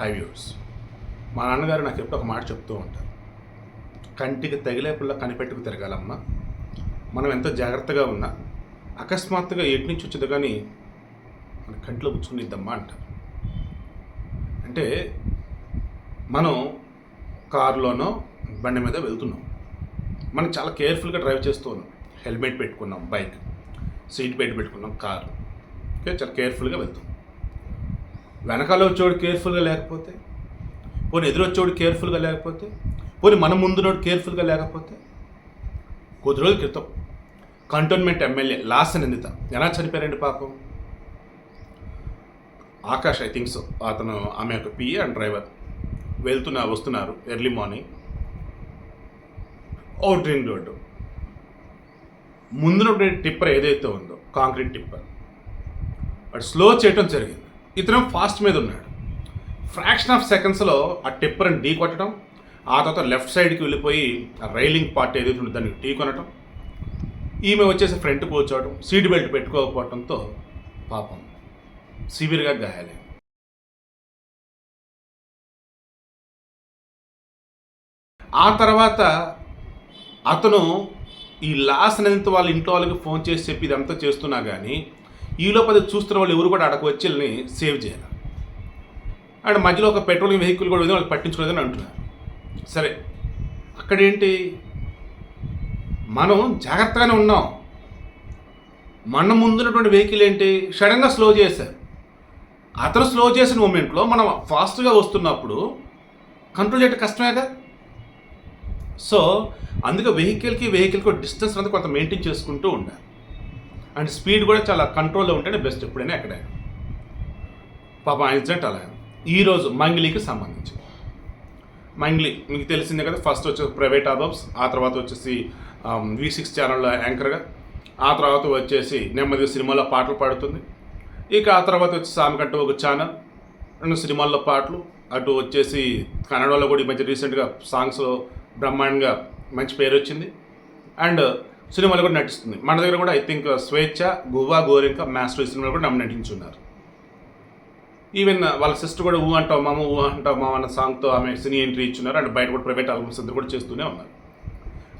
High viewers మా నాన్నగారు నాకు ఎప్పుడు ఒక మాట చెప్తూ ఉంటారు. కంటికి తగిలే పిల్ల కనిపెట్టుకు తిరగాలమ్మా. మనం ఎంతో జాగ్రత్తగా ఉన్నా అకస్మాత్తుగా ఎటు నుంచి వచ్చింది కానీ మన కంట్లో కూర్చునిద్దమ్మా అంటారు. అంటే మనం కారులోనో బండి మీద వెళ్తున్నాం. మనం చాలా కేర్ఫుల్గా డ్రైవ్ చేస్తూ ఉన్నాం. హెల్మెట్ పెట్టుకున్నాం బైక్. సీట్ బెల్ట్ పెట్టుకున్నాం కారు. ఓకే చాలా కేర్ఫుల్గా వెళ్తాం. వెనకాల వచ్చేవాడు కేర్ఫుల్గా లేకపోతే పోనీ ఎదురొచ్చేవాడు కేర్ఫుల్గా లేకపోతే పోనీ మన ముందునోడు కేర్ఫుల్గా లేకపోతే కొద్ది రోజుల క్రితం కంటోన్మెంట్ ఎమ్మెల్యే లాస్ట్ నిందిత ఎలా చనిపోయారండి పాపం? ఆకాష్ ఐ థింక్ సో అతను ఆమె యొక్క పిఏ అండ్ డ్రైవర్ వెళ్తున్నా వస్తున్నారు early morning out ring road ముందున టిప్పర్ ఏదైతే ఉందో కాంక్రీట్ టిప్పర్. వాడు స్లో చేయటం జరిగింది. ఇతను ఫాస్ట్ మీద ఉన్నాడు. ఫ్రాక్షన్ ఆఫ్ సెకండ్స్లో ఆ టిప్పర్ని ఢీ కొట్టడం ఆ తర్వాత లెఫ్ట్ సైడ్కి వెళ్ళిపోయి ఆ రైలింగ్ పార్ట్ ఏదైతే ఉందో దాన్ని ఢీ కొనటం ఈమె వచ్చేసి ఫ్రంట్ కూర్చోవడం సీట్ బెల్ట్ పెట్టుకోకపోవడంతో పాపం సివియర్గా గాయాలైంది ఆ తర్వాత అతను ఈ లాస్ అనేంత వాళ్ళ ఇంట్లో వాళ్ళకి ఫోన్ చేసి చెప్పి ఇదంతా చేస్తున్నా కానీ ఈ లోపల చూస్తున్న వాళ్ళు ఎవరు కూడా అక్కడికి వచ్చి వీళ్ళని సేవ్ చేయాలి. అండ్ మధ్యలో ఒక పెట్రోలింగ్ వెహికల్ కూడా ఉంది వాళ్ళు పట్టించుకోలేదని అంటున్నారు. సరే అక్కడేంటి? మనం జాగ్రత్తగానే ఉన్నాం. మన ముందున్నటువంటి వెహికల్ ఏంటి? సడన్గా స్లో చేశారు. అతను స్లో చేసిన మూమెంట్లో మనం ఫాస్ట్గా వస్తున్నప్పుడు కంట్రోల్ చేయడం కష్టమేగా? సో అందుకే వెహికల్కి వెహికల్కి డిస్టెన్స్ అనేది కొంత మెయింటైన్ చేసుకుంటూ ఉండాలి. అండ్ స్పీడ్ కూడా చాలా కంట్రోల్లో ఉంటేనే బెస్ట్ ఎప్పుడైనా ఎక్కడైనా. పాప ఇన్సిడెంట్ అలా. ఈరోజు మంగ్లీకి సంబంధించి. మంగ్లీ మీకు తెలిసిందే కదా ఫస్ట్ వచ్చేసి ప్రైవేట్ ఆబబ్స్ ఆ తర్వాత వచ్చేసి వి సిక్స్ ఛానల్లో యాంకర్గా ఆ తర్వాత వచ్చేసి నెమ్మదిగా సినిమాలో పాటలు పాడుతుంది. ఇక ఆ తర్వాత వచ్చేసి ఆమెకంటూ ఒక ఛానల్ రెండు సినిమాల్లో పాటలు అటు వచ్చేసి కన్నడలో కూడా ఈ మధ్య రీసెంట్గా సాంగ్స్లో బ్రహ్మాండంగా మంచి పేరు వచ్చింది అండ్ సినిమాలు కూడా నటిస్తుంది. మన దగ్గర కూడా ఐ థింక్ uh, స్వేచ్ఛ గువ్వా గోరింక మాస్టర్ ఈ సినిమాలు కూడా నమ్మ నటించున్నారు. ఈవెన్ uh, వాళ్ళ సిస్టర్ కూడా ఊ అంటావు మామ ఊ అంటావు మామ అన్న సాంగ్తో ఆమె సినీ ఎంట్రీ ఇచ్చున్నారు. అండ్ బయట కూడా ప్రైవేట్ ఆల్బమ్స్ అంతా కూడా చేస్తూనే ఉన్నారు.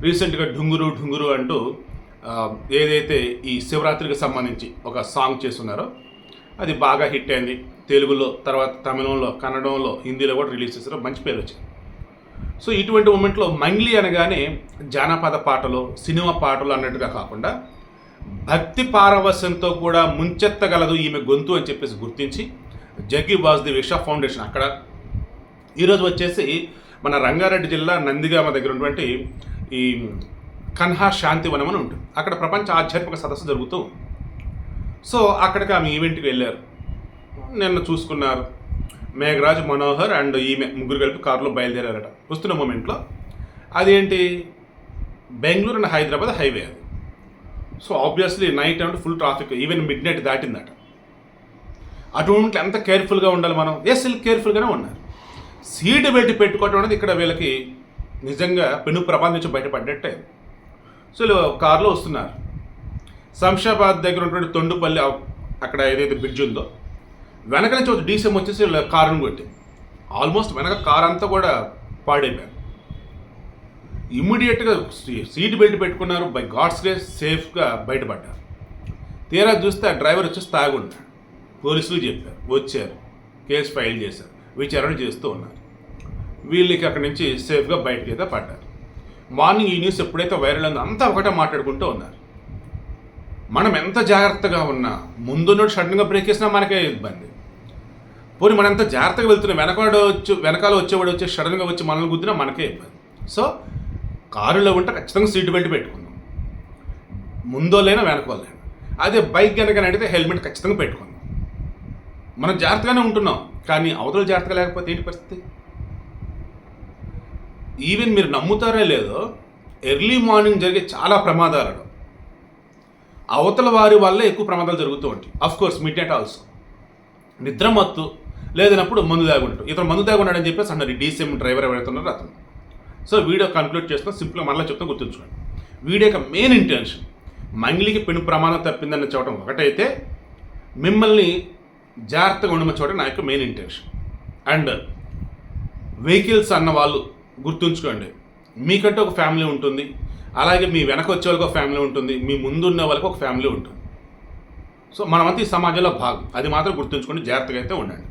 రీసెంట్గా ఢుంగురు ఢుంగురు అంటూ uh, ఏదైతే ఈ శివరాత్రికి సంబంధించి ఒక సాంగ్ చేస్తున్నారో అది బాగా హిట్ అయింది. తెలుగులో తర్వాత తమిళంలో కన్నడంలో హిందీలో కూడా రిలీజ్ చేశారు మంచి పేరు వచ్చింది. సో ఇటువంటి మూమెంట్లో మంగ్లీ అనగానే జానపద పాటలు సినిమా పాటలు అన్నట్టుగా కాకుండా భక్తి పారవస్యంతో కూడా ముంచెత్తగలదు ఈమె గొంతు అని చెప్పేసి గుర్తించి జగ్గి వాసుది విషా ఫౌండేషన్ అక్కడ. ఈరోజు వచ్చేసి మన రంగారెడ్డి జిల్లా నందిగామ దగ్గర ఉన్నటువంటి ఈ కన్హా శాంతివనం అని ఉంటుంది. అక్కడ ప్రపంచ ఆధ్యాత్మిక సదస్సు జరుగుతూ సో అక్కడికి ఆమె ఈవెంట్కి వెళ్ళారు. నిన్న చూసుకున్నారు. మేఘరాజ్ మనోహర్ అండ్ ఈమె ముగ్గురు కలిపి కారులో బయలుదేరారట. వస్తున్న మూమెంట్లో అదేంటి? బెంగళూరు అండ్ హైదరాబాద్ హైవే అది. సో ఆబ్వియస్లీ నైట్ అంటే full traffic even midnight దాటిందట. అటువంటి ఎంత కేర్ఫుల్గా ఉండాలి మనం. ఎస్ కేర్ఫుల్గానే ఉన్నారు. సీట్ బెల్ట్ పెట్టుకోవటం అనేది ఇక్కడ వీళ్ళకి నిజంగా పెను ప్రమాదం నుంచి బయటపడ్డట్టే. సో వీళ్ళు కారులో వస్తున్నారు. శంషాబాద్ దగ్గర ఉన్నటువంటి తొండుపల్లి అక్కడ ఏదైతే బ్రిడ్జ్ ఉందో వెనక నుంచి ఒక డీసీఎం వచ్చేసి కారును కొట్టి ఆల్మోస్ట్ వెనక కార్ అంతా కూడా పాడైపోయారు ఇమ్మీడియట్గా సీట్ బెల్ట్ పెట్టుకున్నారు. బై గాడ్స్ గ్రేస్ సేఫ్గా బయటపడ్డారు. తీరా చూస్తే ఆ డ్రైవర్ వచ్చేసి తాగున్నాడు పోలీసులు చెప్పారు. వచ్చారు. కేసు ఫైల్ చేశారు. విచారణ చేస్తూ ఉన్నారు. వీళ్ళకి అక్కడి నుంచి సేఫ్గా బయటకి అయితే పడ్డారు. మార్నింగ్ ఈ న్యూస్ ఎప్పుడైతే వైరల్ అయిందో అంతా ఒకటే మాట్లాడుకుంటూ ఉన్నారు. మనం ఎంత జాగ్రత్తగా ఉన్నా ముందున్నోడు సడన్గా బ్రేక్ వేసినా మనకే ఇబ్బంది. పోనీ మనంత జాగ్రత్తగా వెళ్తున్నాం వెనకాడు వచ్చి వెనకాల వచ్చేవాడు వచ్చి సడన్గా వచ్చి మనల్ని గుద్దినా మనకే ఇబ్బంది. సో కారులో ఉంటే ఖచ్చితంగా సీట్ బెల్ట్ పెట్టుకుందాం. ముందోలేనా వెనకోలేనా అదే బైక్ కనుక నడితే హెల్మెట్ ఖచ్చితంగా పెట్టుకుందాం. మనం జాగ్రత్తగానే ఉంటున్నాం కానీ అవతల జాగ్రత్తగా లేకపోతే ఏంటి పరిస్థితి? ఈవెన్ మీరు నమ్ముతారో లేదో ఎర్లీ మార్నింగ్ జరిగే చాలా ప్రమాదాలు. అవతల వారి వల్లే ఎక్కువ ప్రమాదాలు జరుగుతూ ఉంటాయి. Of course midnight also నిద్ర మత్తు లేదన్నప్పుడు మందు దాగుంటాడు ఇతను మందు దాగున్నాడని చెప్పేసి అన్నారు డీసీఎం డ్రైవర్ ఎవరైతున్నారో అతను. సో వీడియో కంక్లూడ్ చేస్తున్నా సింపుల్గా మళ్ళీ చెప్తా గుర్తుంచుకోండి. వీడియో యొక్క మెయిన్ ఇంటెన్షన్ మంగిలికి పెను ప్రమాదం తప్పిందని చెప్పడం ఒకటైతే మిమ్మల్ని జాగ్రత్తగా ఉండమని చూడడం నా యొక్క మెయిన్ ఇంటెన్షన్ అండ్ వెహికల్స్ అన్న వాళ్ళు గుర్తుంచుకోండి. మీకంటే ఒక ఫ్యామిలీ ఉంటుంది. అలాగే మీ వెనక వచ్చే వాళ్ళకి ఒక ఫ్యామిలీ ఉంటుంది. మీ ముందు ఉన్న వాళ్ళకి ఒక ఫ్యామిలీ ఉంటుంది. సో మనమంతా ఈ సమాజంలో భాగం. అది మాత్రం గుర్తుంచుకొని జాగ్రత్తగా అయితే ఉండండి.